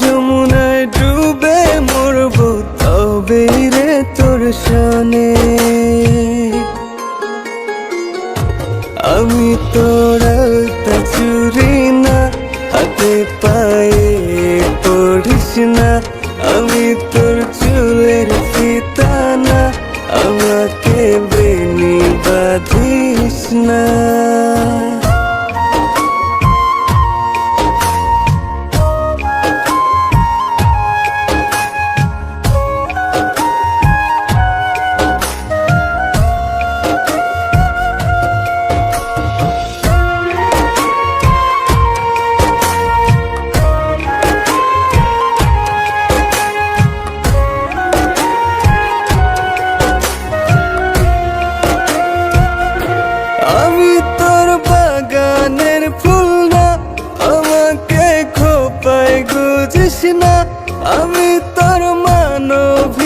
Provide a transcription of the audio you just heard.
যমুনায় ডুবে মরব, তবে রে তোর শোনে। আমি তোর আলতা চুরি না, হাতে পায়ে পড়িস না। আমি তোর চুলের ফিতানা, আমাকে বেনি বাঁধিস না। করিস না আমি তোর মানবী।